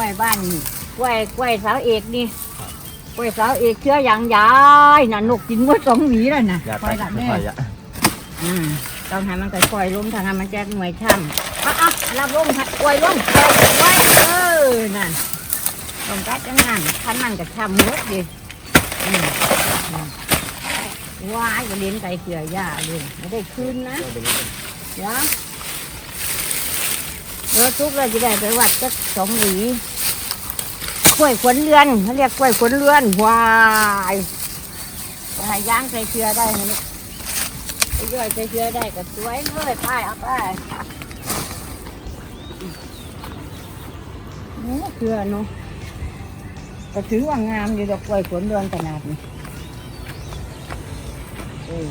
วยบ้านนี่กล้วยกล้วยสาวเอกนี่กล้วยสาวเอกเชื้ออย่างยายน่ะนกกินหมดสองหวีแล้วน่ะอย่าคไปอยละไม่แม่ค่อยอะอืมต้องให้มันค่อยๆล้มทางให้มันแจกหน่วยช่ำอะอะรับล้มหัดกล้วยล้มกล้วยกล้วยเออนั่นต้องกัดจังงั้นคันมันก็ช่ำหมดดิอืมอืมว้ายก็เลี้ยงไก่เกลือย่าเลยไม่ได้คืนนะเดี๋ยวเดี๋ยวทุกเราจะได้ไปวัดจักสองหวีก ล้วยขนเรือนเขาเรียกกล้วยขนเรือนวายให้ย่างใส่เชือได้ไหมเนี่ยไปย่อยใส่เชือได้ก็สวยเลยไปเอาไปโอ้เชือเนาะก็ถือว่างามอยู่ดอกกล้วยขนเรือนขนาดนี้เออ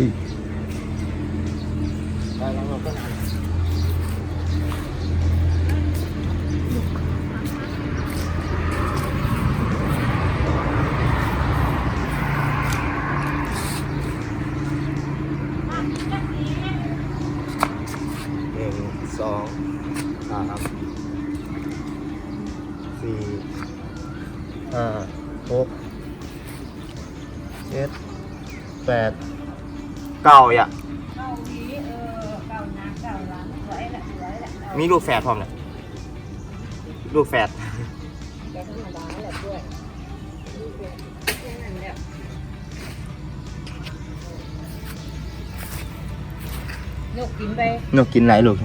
ฮ้ยได้แล้วเราก็นานหนึ่งสองสามสี่ห้าหกเจ็ดแปด เก้าอะเก้าหวีเออเก้าน้ำเก้าหลังสวยละสวยละเอามีลูกแฝดพร้อมเลยลูกแฝดแกธรรมดาแหละด้วยแค่นั้นแหละยกกินไปนกกินหลายลูก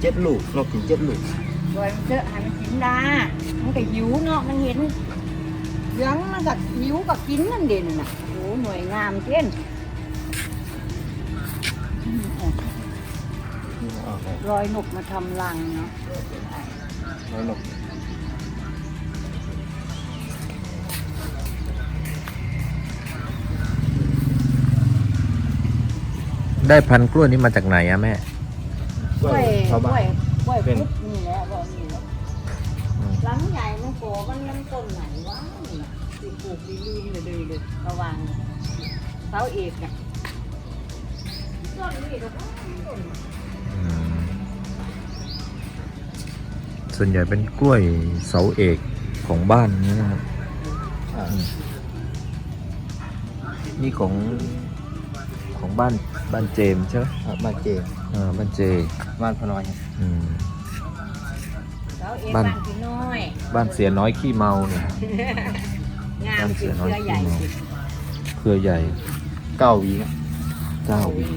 เจ็ดลูกนกกินเจ็ดลูกปล่อยมันเถอะให้มันกินได้มันก็หิวเนาะมันเห็น เหลืองมันก็หิวก็กินนั่นเด่นน่ะโอ้หน่วยงามเช่นรอยนกมาทำรังเนาะน้อยนกได้พันธุ์กล้วยนี้มาจากไหนอะแม่ กล้วยกชาวล้บ้าวนยกล้วยเป็นพุทธนี่แหละบอกนี่แหละอืมหลังใหญ่มันโกมันมันต้นไหนวะนี่น่ะ สิปลูกดีลืมเลยเลยเลยระวังเสาเอกเนี่ยต้นนี้ก็ต้นอืมส่วนใหญ่เป็นกล้วยเสาเอกของบ้านนี่นะครับอ่านี่ของของบ้านบ้านเจมส์ใช่ไหมอ่าบ้านเจเออบ้านเจ บ้านพนอยครับอืมเสาเอกบ้าบ้านนพี่น้อยบ้านเสียน้อยขี้เมาเนี่ย งามสิเครือใหญ่สิเครือใหญ่เก้าวีครับเก้าหวี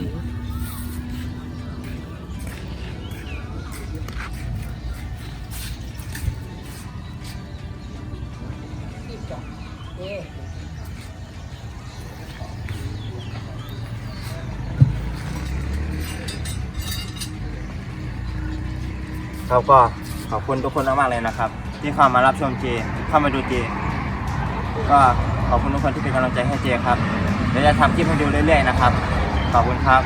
ที่จอกเอ๊ะครับก็ขอบคุณทุกคนมากๆเลยนะครับ ที่เข้ามารับชมเจ เข้ามาดูเจ ก็ขอบคุณทุกคนที่เป็นกำลังใจให้เจครับเดี๋ยวจะทำคลิปให้ดูเรื่อยๆนะครับ ขอบคุณครับ